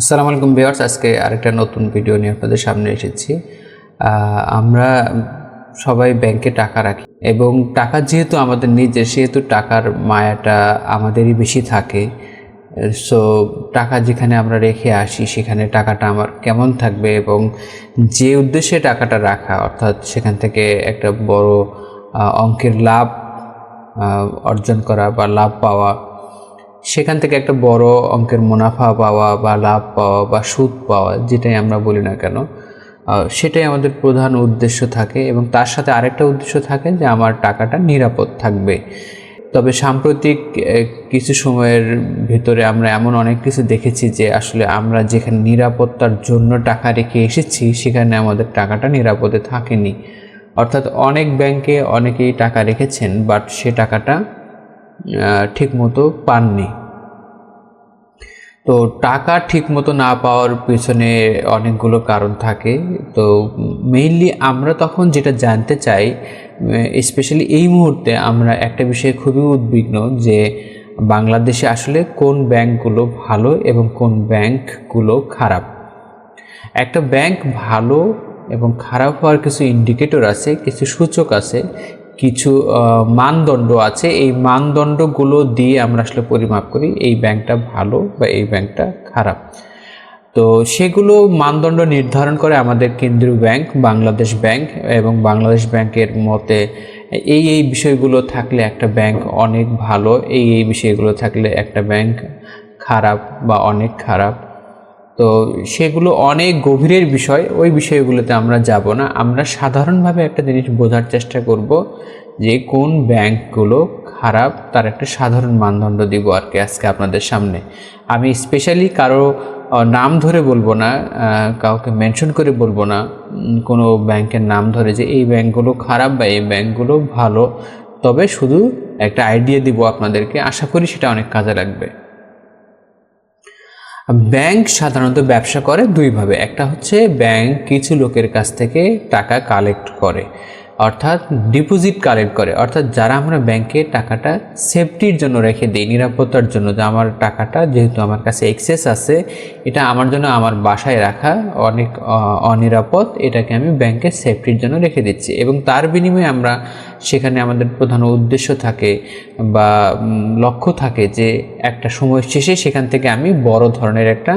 আসসালামু আলাইকুম ভিউয়ার্স, আজকে আরেকটা নতুন ভিডিও নিয়ে আপনাদের সামনে এসেছি। আমরা সবাই ব্যাংকে টাকা রাখি এবং টাকা যেহেতু আমাদের নিজের, সেহেতু টাকার মায়াটা আমাদেরই বেশি থাকে। সো টাকা যেখানে আমরা রেখে আসি, সেখানে টাকাটা আমার কেমন থাকবে এবং যে উদ্দেশ্যে টাকাটা রাখা, অর্থাৎ সেখান থেকে একটা বড় অঙ্কের লাভ অর্জন করা বা লাভ পাওয়া সেখান থেকে একটা বড় অঙ্কের মুনাফা পাওয়া বা লাভ পাওয়া বা সুদ পাওয়া, যেটাই আমরা বলি না কেন সেটাই আমাদের প্রধান উদ্দেশ্য থাকে এবং তার সাথে আরেকটা উদ্দেশ্য থাকে যে আমার টাকাটা নিরাপদ থাকবে। তবে সাম্প্রতিক কিছু সময়ের ভিতরে আমরা এমন অনেক কিছু দেখেছি যে আসলে আমরা যেখানে নিরাপত্তার জন্য টাকা রেখে এসেছি, সেখানে আমাদের টাকাটা নিরাপদে থাকেনি। অর্থাৎ অনেক ব্যাংকে অনেকেই টাকা রেখেছেন, বাট সে টাকাটা ঠিক মতো পাননি। তো টাকা ঠিক মতো না পাওয়ার পেছনে অনেকগুলো কারণ থাকে। তো মেইনলি আমরা তখন যেটা জানতে চাই স্পেশালি এই মুহূর্তে আমরা একটা বিষয়ে খুবই উদ্বিগ্ন যে বাংলাদেশে আসলে কোন ব্যাংকগুলো ভালো এবং কোন ব্যাংকগুলো খারাপ। একটা ব্যাংক ভালো এবং খারাপ হওয়ার কিছু ইন্ডিকেটর আছে, কিছু সূচক আছে কিছু মানদণ্ড আছে। এই মানদণ্ডগুলো দিয়ে আমরা আসলে পরিমাপ করি, এই ব্যাংকটা ভালো বা এই ব্যাংকটা খারাপ। তো সেগুলো মানদণ্ড নির্ধারণ করে আমাদের কেন্দ্রীয় ব্যাংক, বাংলাদেশ ব্যাংক এবং বাংলাদেশ ব্যাংকের মতে এই এই বিষয়গুলো থাকলে একটা ব্যাংক অনেক ভালো, এই এই বিষয়গুলো থাকলে একটা ব্যাংক খারাপ বা অনেক খারাপ। তো সেগুলো অনেক গভীরের বিষয়, ওই বিষয়গুলোতে আমরা যাব না। আমরা সাধারণভাবে একটা জিনিস বোঝার চেষ্টা করব যে কোন ব্যাংকগুলো খারাপ, তার একটা সাধারণ মানদণ্ড দিব আর কি আজকে আপনাদের সামনে। আমি স্পেশালি কারও নাম ধরে বলব না কাউকে মেনশন করে বলব না কোনো ব্যাংকের নাম ধরে যে এই ব্যাংকগুলো খারাপ বা এই ব্যাংকগুলো ভালো। তবে শুধু একটা আইডিয়া দিব আপনাদেরকে, আশা করি সেটা অনেক কাজে লাগবে। ব্যাংক সাধারণত ব্যবসা করে দুইভাবে। একটা হচ্ছে ব্যাংক কিছু লোকের কাছ থেকে টাকা কালেক্ট করে। অর্থাৎ ডিপোজিট কালেক্ট করে। অর্থাৎ যারা আমরা ব্যাংকে টাকাটা সেফটির জন্য রেখে দিই, নিরাপত্তার জন্য, যে আমার টাকাটা যেহেতু আমার কাছে এক্সেস আছে, এটা আমার জন্য আমার বাসায় রাখা অনেক অনিরাপদ, এটাকে আমি ব্যাংকে সেফটির জন্য রেখে দিচ্ছি। এবং তার বিনিময়ে আমরা সেখানে আমাদের প্রধান উদ্দেশ্য থাকে বা লক্ষ্য থাকে যে একটা সময় শেষে সেখান থেকে আমি বড় ধরনের একটা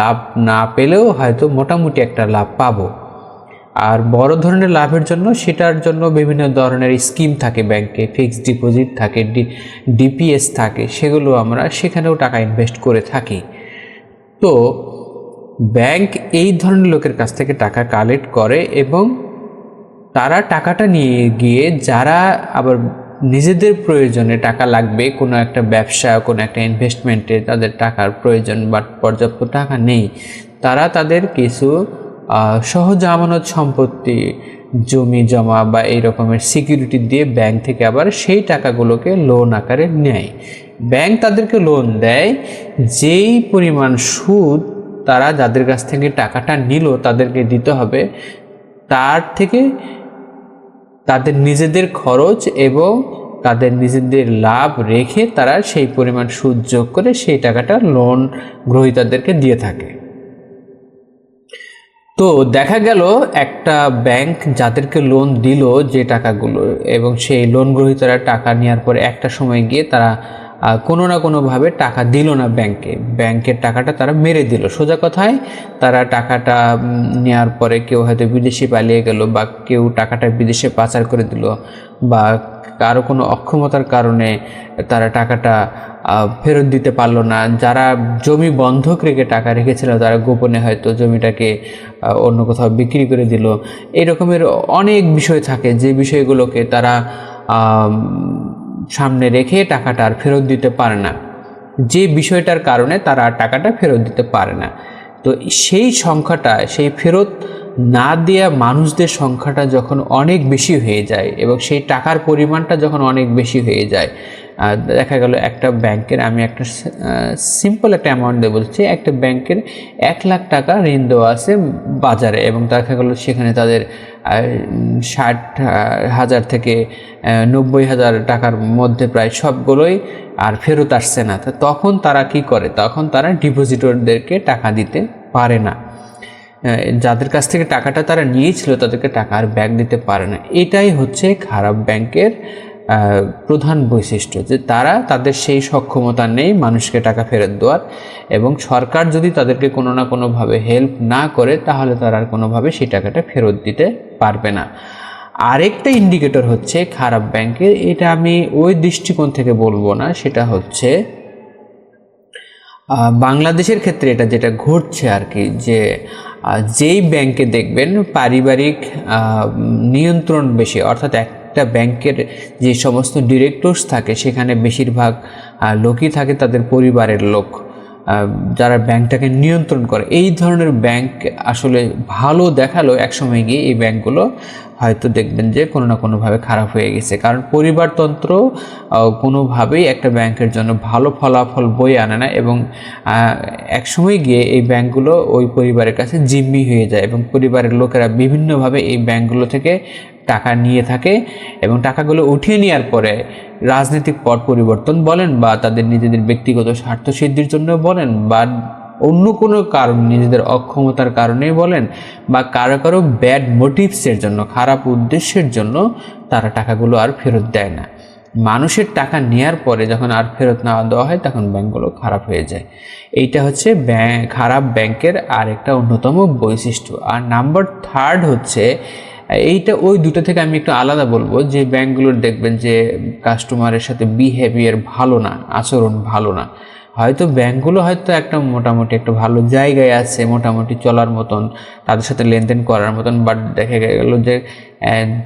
লাভ না পেলেও হয়তো মোটামুটি একটা লাভ পাবো। আর বড় ধরনের লাভের জন্য সেটার জন্য বিভিন্ন ধরনের স্কিম থাকে ব্যাংকে ফিক্সড ডিপোজিট থাকে ডিপিএস থাকে, সেগুলো আমরা সেখানেও টাকা ইনভেস্ট করে থাকি। তো ব্যাংক এই ধরনের লোকের কাছ থেকে টাকা কালেক্ট করে এবং তারা টাকাটা নিয়ে গিয়ে যারা আবার নিজেদের প্রয়োজনে টাকা লাগবে, কোনো একটা ব্যবসা, কোনো একটা ইনভেস্টমেন্টে তাদের টাকার প্রয়োজন বা পর্যাপ্ত টাকা নেই, তারা তাদের কিছু সহজ আমানত সম্পত্তি, জমি, জমা বা এই রকমের সিকিউরিটি দিয়ে ব্যাংক থেকে আবার সেই টাকাগুলোকে লোন আকারে নেয়। ব্যাংক তাদেরকে লোন দেয়, যেই পরিমাণ সুদ তারা যাদের কাছ থেকে টাকাটা নিল তাদেরকে দিতে হবে, তার থেকে তাদের নিজেদের খরচ এবং তাদের নিজেদের লাভ রেখে তারা সেই পরিমাণ সুদ যোগ করে সেই টাকাটা লোন গ্রহীতাদেরকে দিয়ে থাকে। তো দেখা গেল একটা ব্যাংক যাদেরকে লোন দিল যে টাকাগুলো এবং সেই লোন গ্রহীতারা টাকা নেওয়ার পরে একটা সময় গিয়ে তারা কোনো না কোনোভাবে টাকা দিল না ব্যাংকে ব্যাংকের টাকাটা তারা মেরে দিল। সোজা কথায় তারা টাকাটা নেওয়ার পরে কেউ হয়তো বিদেশে পালিয়ে গেল বা কেউ টাকাটা বিদেশে পাচার করে দিল বা কারও কোনো অক্ষমতার কারণে তারা টাকাটা ফেরত দিতে পারল না। যারা জমি বন্ধক রেখে টাকা রেখেছিল, তারা গোপনে হয়তো জমিটাকে অন্য কোথাও বিক্রি করে দিল। এই রকমের অনেক বিষয় থাকে। যে বিষয়গুলোকে তারা সামনে রেখে টাকাটা আর ফেরত দিতে পারে না। যে বিষয়টার কারণে তারা টাকাটা ফেরত দিতে পারে না। তো সেই সংখ্যাটা, সেই ফেরত না দেওয়া মানুষদের সংখ্যাটা যখন অনেক বেশি হয়ে যায় এবং সেই টাকার পরিমাণটা যখন অনেক বেশি হয়ে যায় দেখা গেল একটা ব্যাংকের আমি একটা সিম্পল একটা অ্যামাউন্ট দিয়ে বলছি, একটা ব্যাংকের এক লাখ টাকা ঋণ দেওয়া আছে বাজারে এবং দেখা গেল সেখানে তাদের ষাট হাজার থেকে নব্বই হাজার টাকার মধ্যে প্রায় সবগুলোই আর ফেরত আসছে না। তখন তারা কি করে? তখন তারা ডিপোজিটরদেরকে টাকা দিতে পারে না। যাদের কাছ থেকে টাকাটা তারা নিয়েছিল তাদেরকে টাকা আর ব্যাক দিতে পারে না। এটাই হচ্ছে খারাপ ব্যাংকের প্রধান বৈশিষ্ট্য যে তারা তাদের সেই সক্ষমতা নেই মানুষকে টাকা ফেরত দেওয়ার এবং সরকার যদি তাদেরকে কোনো না কোনোভাবে হেল্প না করে তাহলে তারা আর কোনোভাবে সেই টাকাটা ফেরত দিতে পারবে না। আরেকটা ইন্ডিকেটর হচ্ছে খারাপ ব্যাংকের, এটা আমি ওই দৃষ্টিকোণ থেকে বলব না, সেটা হচ্ছে বাংলাদেশের ক্ষেত্রে এটা যেটা ঘটছে আর কি, যে যেই ব্যাংকে দেখবেন পারিবারিক নিয়ন্ত্রণ বেশি, অর্থাৎ একটা ব্যাংকের যে সমস্ত ডিরেক্টরস থাকে, সেখানে বেশিরভাগ লোকই থাকে তাদের পরিবারের লোক যারা ব্যাংকটাকে নিয়ন্ত্রণ করে। এই ধরনের ব্যাংক আসলে ভালো দেখাল একসময় গিয়ে এই ব্যাংকগুলো, হয়তো দেখবেন যে কোনো না কোনোভাবে খারাপ হয়ে গেছে। কারণ পরিবারতন্ত্র কোনোভাবেই একটা ব্যাংকের জন্য ভালো ফলাফল বই আনে না এবং একসময় গিয়ে এই ব্যাংকগুলো ওই পরিবারের কাছে জিম্মি হয়ে যায় এবং পরিবারের লোকেরা বিভিন্নভাবে এই ব্যাংকগুলো থেকে টাকা নিয়ে থাকে এবং টাকাগুলো উঠিয়ে নেওয়ার পরে রাজনৈতিক পট পরিবর্তন বলেন বা তাদের নিজেদের ব্যক্তিগত স্বার্থ সিদ্ধির জন্য বলেন বা অন্য কোনো কারণ, নিজেদের অক্ষমতার কারণেই বলেন, বা কারও কারও ব্যাড মোটিভসের জন্য, খারাপ উদ্দেশ্যের জন্য তারা টাকাগুলো আর ফেরত দেয় না। মানুষের টাকা নেয়ার পরে যখন আর ফেরত না দেওয়া হয়, তখন ব্যাংকগুলো খারাপ হয়ে যায়। এইটা হচ্ছে খারাপ ব্যাংকের আর একটা অন্যতম বৈশিষ্ট্য। আর নাম্বার থার্ড হচ্ছে, এইটা ওই দুটো থেকে আমি একটু আলাদা বলব, যে ব্যাংকগুলোর দেখবেন যে কাস্টমারের সাথে বিহেভিয়ার ভালো না, আচরণ ভালো না। হয়তো ব্যাংকগুলো হয়তো একটা মোটামুটি একটা ভালো জায়গায় আছে, মোটামুটি চলার মতন, তাদের সাথে লেনদেন করার মতন বাট দেখা গেল যে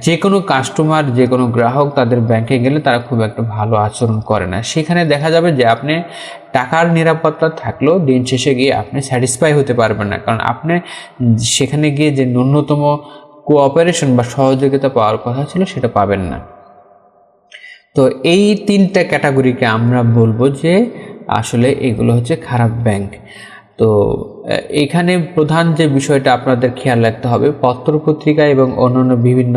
যে কোনো কাস্টমার যে কোনো গ্রাহক তাদের ব্যাংকে গেলে তারা খুব একটা ভালো আচরণ করে না। সেখানে দেখা যাবে যে আপনি টাকার নিরাপত্তা থাকলেও দিন শেষে গিয়ে আপনি স্যাটিসফাই হতে পারবেন না। কারণ আপনি সেখানে গিয়ে যে ন্যূনতম কোঅপারেশন বা সহযোগিতা পাওয়ার কথা ছিল সেটা পাবেন না। তো এই তিনটা ক্যাটাগরিকে আমরা বলব যে আসলে এগুলো হচ্ছে খারাপ ব্যাংক। তো এখানে প্রধান যে বিষয়টা আপনাদের খেয়াল রাখতে হবে, পত্রপত্রিকা এবং অন্যান্য বিভিন্ন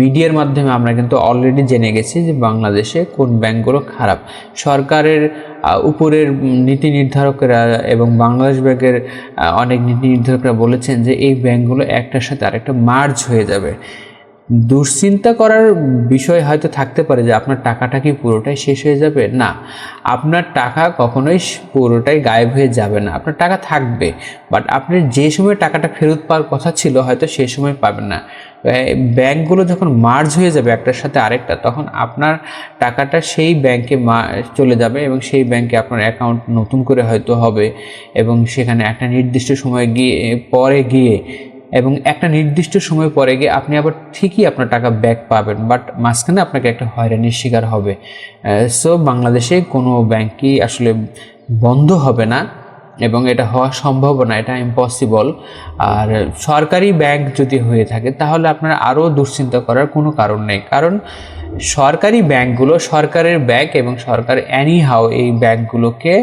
মিডিয়ার মাধ্যমে আমরা কিন্তু অলরেডি জেনে গেছি যে বাংলাদেশে কোন ব্যাংকগুলো খারাপ। সরকারের উপরের নীতি নির্ধারকেরা এবং বাংলাদেশ ব্যাংকের অনেক নীতি নির্ধারকরা বলেছেন যে এই ব্যাংকগুলো একটার সাথে আরেকটা মার্জ হয়ে যাবে। দুশ্চিন্তা করার বিষয় হয়তো থাকতে পারে যে আপনার টাকাটা কি পুরোটাই শেষ হয়ে যাবে? না, আপনার টাকা কখনোই পুরোটাই গায়েব হয়ে যাবে না। আপনার টাকা থাকবে বাট আপনি যে সময় টাকাটা ফেরত পাওয়ার কথা ছিল হয়তো সেই সময় পাবেন না। এই ব্যাংকগুলো যখন মার্জ হয়ে যাবে একটার সাথে আরেকটা, তখন আপনার টাকাটা সেই ব্যাংকে চলে যাবে এবং সেই ব্যাংকে আপনার অ্যাকাউন্ট নতুন করে হয়তো হবে এবং সেখানে একটা নির্দিষ্ট সময় গিয়ে, পরে গিয়ে এবং একটা নির্দিষ্ট সময় পরে গিয়ে আপনি আবার ঠিকই আপনার টাকা ব্যাক পাবেন বাট মাঝখানে আপনাকে একটা হয়রানির শিকার হবে। সো বাংলাদেশে কোনো ব্যাংকই আসলে বন্ধ হবে না এবং এটা হওয়া সম্ভব না, এটা ইম্পসিবল আর সরকারি ব্যাংক যদি হয়ে থাকে, তাহলে আপনার আরও দুশ্চিন্তা করার কোনো কারণ নেই। কারণ সরকারি ব্যাংকগুলো সরকারের ব্যাংক এবং সরকার অ্যানিহাও এই ব্যাংকগুলোকে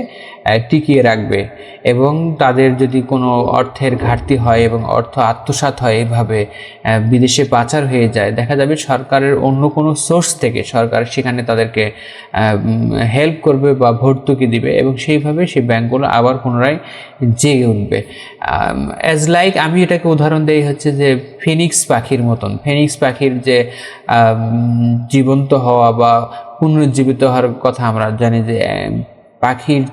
টিকিয়ে রাখবে এবং তাদের যদি কোনো অর্থের ঘাটতি হয় এবং অর্থ আত্মসাৎ হয় এভাবে বিদেশে পাচার হয়ে যায়, দেখা যাবে সরকারের অন্য কোনো সোর্স থেকে সরকার সেখানে তাদেরকে হেল্প করবে বা ভর্তুকি দিবে এবং সেইভাবে সেই ব্যাংকগুলো আবার পুনরায় জেগে উঠবে। অ্যাজ লাইক আমি এটাকে উদাহরণ দেই হচ্ছে যে ফিনিক্স পাখির মতন। ফিনিক্স পাখির যে জীবন্ত হওয়া বা পুনরুজ্জীবিত হওয়ার কথা আমরা জানি যে পাখির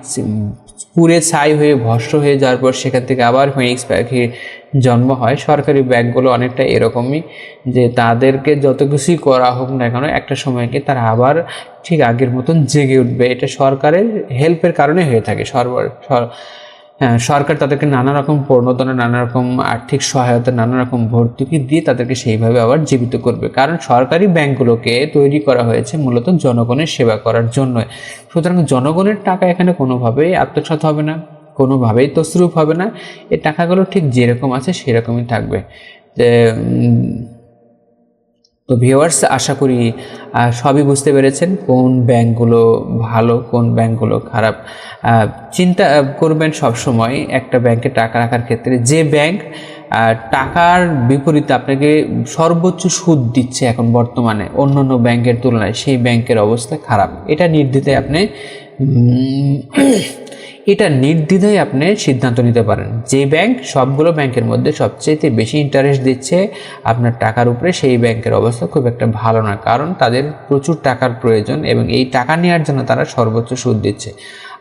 পুড়ে ছাই হয়ে ভস্ম হয়ে যাওয়ার পর সেখান থেকে আবার ফিনিক্স পাখির জন্ম হয়। সরকারি ব্যাংকগুলো অনেকটা এরকমই যে তাদেরকে যত কিছুই করা হোক না কেন একটা সময়কে তারা আবার ঠিক আগের মতন জেগে উঠবে। এটা সরকারের হেল্পের কারণে হয়ে থাকে। সরকার সর- হ্যাঁ, সরকার তাদেরকে নানা রকম প্রণোদনা, নানা রকম আর্থিক সহায়তা, নানা রকম ভর্তুকি দিয়ে তাদেরকে সেইভাবে আবার জীবিত করবে। কারণ সরকারি ব্যাংকগুলোকে তৈরি করা হয়েছে মূলত জনগণের সেবা করার জন্য সুতরাং জনগণের টাকা এখানে কোনোভাবেই আত্মসাৎ হবে না, কোনোভাবেই তসরুপ হবে না। এই টাকাগুলো ঠিক যেরকম আছে সেরকমই থাকবে। তো ভিউয়ার্স আশা করি সবই বুঝতে পেরেছেন কোন ব্যাংকগুলো ভালো, কোন ব্যাংকগুলো খারাপ। চিন্তা করবেন সব সময় একটা ব্যাংকে টাকা রাখার ক্ষেত্রে যে ব্যাংক টাকার বিপরীতে আপনাকে সর্বোচ্চ সুদ দিচ্ছে এখন বর্তমানে অন্য অন্য ব্যাংকের তুলনায়, সেই ব্যাংকের অবস্থা খারাপ। এটা নির্দ্বিধায় আপনি এটা নির্দ্বিধায় আপনি সিদ্ধান্ত নিতে পারেন। যে ব্যাংক সবগুলো ব্যাংকের মধ্যে সবচেয়ে বেশি ইন্টারেস্ট দিচ্ছে, আপনার টাকার উপরে সেই ব্যাংকের অবস্থা খুব একটা ভালো না। কারণ তাদের প্রচুর টাকার প্রয়োজন এবং এই টাকা নেওয়ার জন্য তারা সর্বোচ্চ সুদ দিচ্ছে।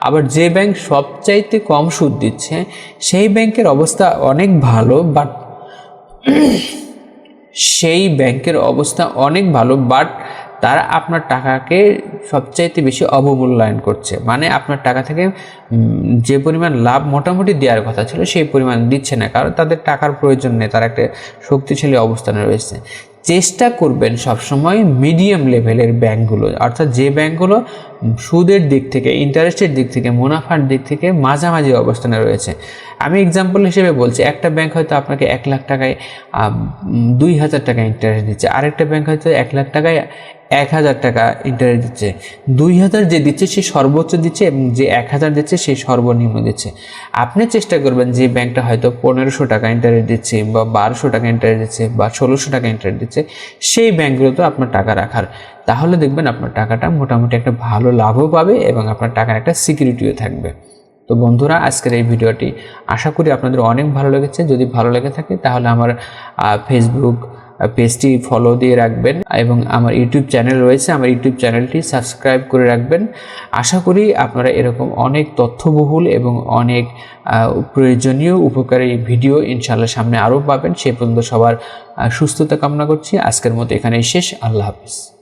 আবার যে ব্যাংক সবচাইতে কম সুদ দিচ্ছে, সেই ব্যাংকের অবস্থা অনেক ভালো বাট সেই ব্যাংকের অবস্থা অনেক ভালো বাট তারা আপনার টাকাকে সবচাইতে বেশি অবমূল্যায়ন করছে। মানে আপনার টাকা থেকে যে পরিমাণ লাভ মোটামুটি দেওয়ার কথা ছিল, সেই পরিমাণ দিচ্ছে না। কারণ তাদের টাকার প্রয়োজন নেই, তারা একটা শক্তিশালী অবস্থানে রয়েছে। চেষ্টা করবেন সবসময় মিডিয়াম লেভেলের ব্যাঙ্কগুলো অর্থাৎ যে ব্যাংকগুলো সুদের দিক থেকে ইন্টারেস্টের দিক থেকে, মুনাফার দিক থেকে মাঝামাঝি অবস্থানে রয়েছে। আমি এক্সাম্পল হিসেবে বলছি, একটা ব্যাংক হয়তো আপনাকে এক লাখ টাকায় দুই হাজার টাকা ইন্টারেস্ট দিচ্ছে, আরেকটা ব্যাংক হয়তো এক লাখ টাকায় এক হাজার টাকা ইন্টারেস্ট দিচ্ছে। দুই হাজার যে দিচ্ছে, সে সর্বোচ্চ দিচ্ছে এবং যে এক হাজার দিচ্ছে, সে সর্বনিম্ন দিচ্ছে। আপনি চেষ্টা করবেন যে ব্যাংকটা হয়তো পনেরোশো টাকা ইন্টারেস্ট দিচ্ছে বা বারোশো টাকা ইন্টারেস্ট দিচ্ছে বা ষোলোশো টাকা ইন্টারেস্ট দিচ্ছে, সেই ব্যাংকগুলোতে আপনার টাকা রাখার। তাহলে দেখবেন আপনার টাকাটা মোটামুটি একটা ভালো লাভও পাবে এবং আপনার টাকার একটা সিকিউরিটিও থাকবে। তো বন্ধুরা, আজকের এই ভিডিওটি আশা করি আপনাদের অনেক ভালো লেগেছে। যদি ভালো লেগে থাকে, তাহলে আমার ফেসবুক পেজটি ফলো দিয়ে রাখবেন এবং আমার ইউটিউব চ্যানেল রয়েছে। আমার ইউটিউব চ্যানেলটি সাবস্ক্রাইব করে রাখবেন। আশা করি আপনারা এরকম অনেক তথ্যবহুল এবং অনেক প্রয়োজনীয়, উপকারী ভিডিও ইনশাল্লাহ সামনে আরও পাবেন। সে পর্যন্ত সবার সুস্থতা কামনা করছি। আজকের মতো এখানেই শেষ। আল্লাহ হাফিজ।